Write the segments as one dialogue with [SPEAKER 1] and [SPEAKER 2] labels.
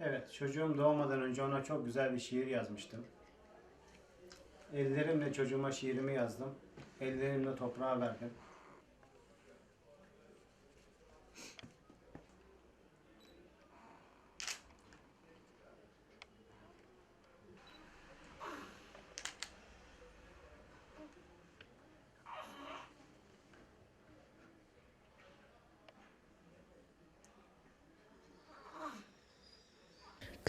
[SPEAKER 1] Evet, çocuğum doğmadan önce ona çok güzel bir şiir yazmıştım. Ellerimle çocuğuma şiirimi yazdım. Ellerimle toprağa verdim.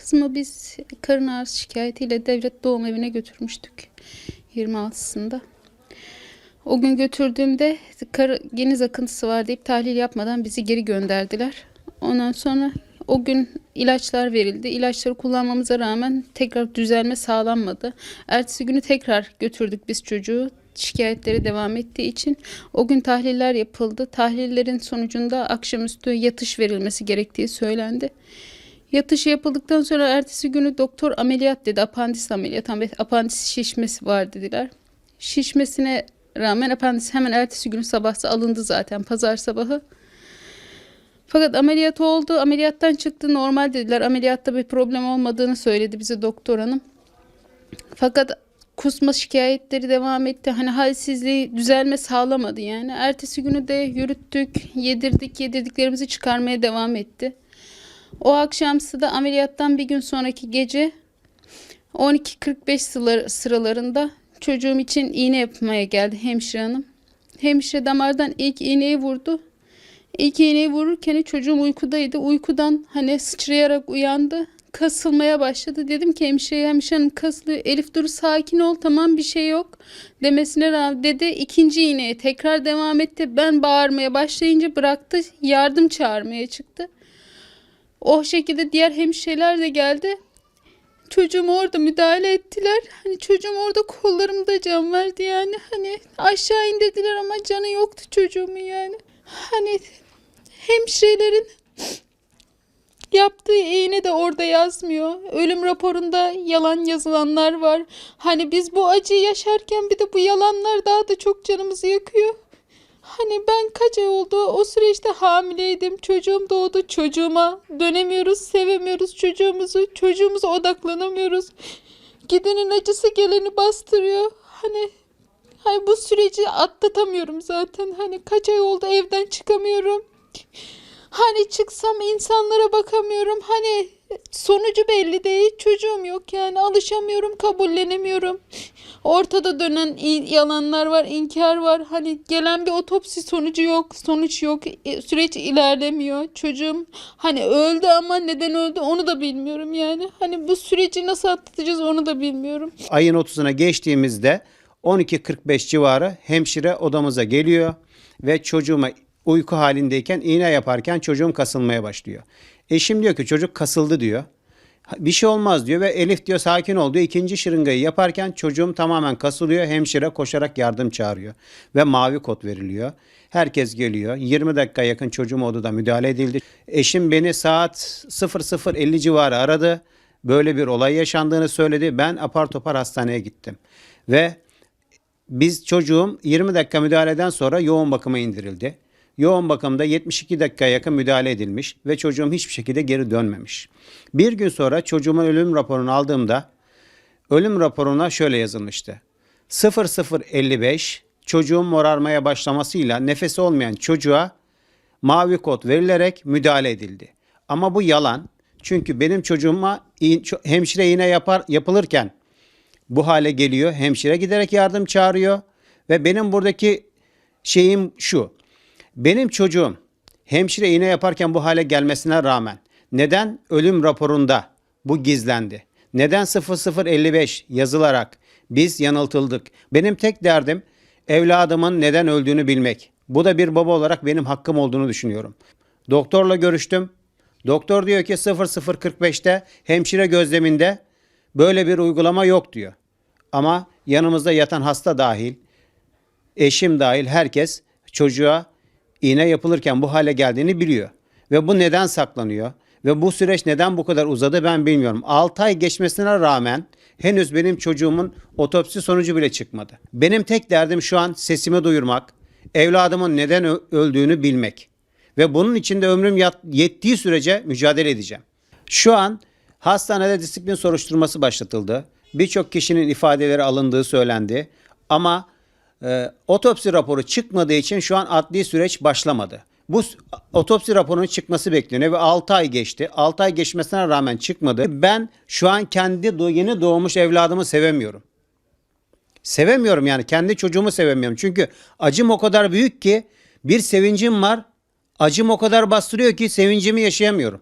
[SPEAKER 2] Kızımı biz karın ağrısı şikayetiyle devlet doğum evine götürmüştük 26'sında. O gün götürdüğümde kar, geniz akıntısı var deyip tahlil yapmadan bizi geri gönderdiler. Ondan sonra o gün ilaçlar verildi. İlaçları kullanmamıza rağmen tekrar düzelme sağlanmadı. Ertesi günü tekrar götürdük biz çocuğu. Şikayetleri devam ettiği için o gün tahliller yapıldı. Tahlillerin sonucunda akşamüstü yatış verilmesi gerektiği söylendi. Yatışı yapıldıktan sonra ertesi günü doktor ameliyat dedi. Apandis ameliyat. Apandis şişmesi var dediler. Şişmesine rağmen apandis hemen ertesi günü sabahsı alındı zaten pazar sabahı. Fakat ameliyat oldu. Ameliyattan çıktı normal dediler. Ameliyatta bir problem olmadığını söyledi bize doktor hanım. Fakat kusma şikayetleri devam etti. Hani halsizliği düzelme sağlamadı yani. Ertesi günü de yürüttük, yedirdik, yedirdiklerimizi çıkarmaya devam etti. O akşamsı da ameliyattan bir gün sonraki gece 12.45 sıra- sıralarında çocuğum için iğne yapmaya geldi hemşire hanım. Hemşire damardan ilk iğneyi vurdu. İlk iğneyi vururken çocuğum uykudaydı. Uykudan hani sıçrayarak uyandı. Kasılmaya başladı. Dedim ki hemşireye hemşire hanım kasılıyor. Elif dur sakin ol tamam bir şey yok. Demesine rağmen dedi ikinci iğneye tekrar devam etti. Ben bağırmaya başlayınca bıraktı. Yardım çağırmaya çıktı. O şekilde diğer hemşireler de geldi. Çocuğumu orada müdahale ettiler. Hani çocuğum orada kollarımda can verdi yani. Hani aşağı indirdiler ama canı yoktu çocuğumun yani. Hani hemşirelerin yaptığı iğne de orada yazmıyor. Ölüm raporunda yalan yazılanlar var. Hani biz bu acıyı yaşarken bir de bu yalanlar daha da çok canımızı yakıyor. Hani ben kaç ay oldu o süreçte hamileydim. Çocuğum doğdu. Çocuğuma dönemiyoruz, sevemiyoruz çocuğumuzu. Çocuğumuza odaklanamıyoruz. Gidenin acısı geleni bastırıyor. Hani hani bu süreci atlatamıyorum zaten. Hani kaç ay oldu evden çıkamıyorum. Hani çıksam insanlara bakamıyorum. Hani sonucu belli değil. Çocuğum yok yani. Alışamıyorum, kabullenemiyorum. Ortada dönen yalanlar var, inkar var. Hani gelen bir otopsi sonucu yok, sonuç yok. E, Süreç ilerlemiyor. Çocuğum hani öldü ama neden öldü onu da bilmiyorum yani. Hani bu süreci nasıl atlatacağız onu da bilmiyorum.
[SPEAKER 1] Ayın 30'una geçtiğimizde 12.45 civarı hemşire odamıza geliyor ve çocuğuma uyku halindeyken iğne yaparken çocuğum kasılmaya başlıyor. Eşim diyor ki çocuk kasıldı diyor. Bir şey olmaz diyor ve Elif diyor sakin ol diyor. İkinci şırıngayı yaparken çocuğum tamamen kasılıyor. Hemşire koşarak yardım çağırıyor ve mavi kod veriliyor. Herkes geliyor. 20 dakika yakın çocuğum odada müdahale edildi. Eşim beni saat 00.50 civarı aradı. Böyle bir olay yaşandığını söyledi. Ben apar topar hastaneye gittim. Ve biz çocuğum 20 dakika müdahaleden sonra yoğun bakıma indirildi. Yoğun bakımda 72 dakikaya yakın müdahale edilmiş ve çocuğum hiçbir şekilde geri dönmemiş. Bir gün sonra çocuğumun ölüm raporunu aldığımda ölüm raporuna şöyle yazılmıştı. 0055 çocuğun morarmaya başlamasıyla nefesi olmayan çocuğa mavi kod verilerek müdahale edildi. Ama bu yalan. Çünkü benim çocuğuma hemşire iğne yapar yapılırken bu hale geliyor. Hemşire giderek yardım çağırıyor ve benim buradaki şeyim şu. Benim çocuğum hemşire iğne yaparken bu hale gelmesine rağmen neden ölüm raporunda bu gizlendi? Neden 0055 yazılarak biz yanıltıldık? Benim tek derdim evladımın neden öldüğünü bilmek. Bu da bir baba olarak benim hakkım olduğunu düşünüyorum. Doktorla görüştüm. Doktor diyor ki 0045'te hemşire gözleminde böyle bir uygulama yok diyor. Ama yanımızda yatan hasta dahil eşim dahil herkes çocuğa iğne yapılırken bu hale geldiğini biliyor. Ve bu neden saklanıyor? Ve bu süreç neden bu kadar uzadı ben bilmiyorum. 6 ay geçmesine rağmen henüz benim çocuğumun otopsi sonucu bile çıkmadı. Benim tek derdim şu an sesimi duyurmak, evladımın neden öldüğünü bilmek. Ve bunun için de ömrüm yettiği sürece mücadele edeceğim. Şu an Hastanede disiplin soruşturması başlatıldı. Birçok kişinin ifadeleri alındığı söylendi. Ama e, otopsi raporu çıkmadığı için şu an adli süreç başlamadı. Bu otopsi raporunun çıkması bekleniyor ve 6 ay geçti. 6 ay geçmesine rağmen çıkmadı. Ben şu an kendi yeni doğmuş evladımı sevemiyorum. Sevemiyorum yani kendi çocuğumu sevemiyorum. Çünkü acım o kadar büyük ki bir sevincim var. Acım o kadar bastırıyor ki sevincimi yaşayamıyorum.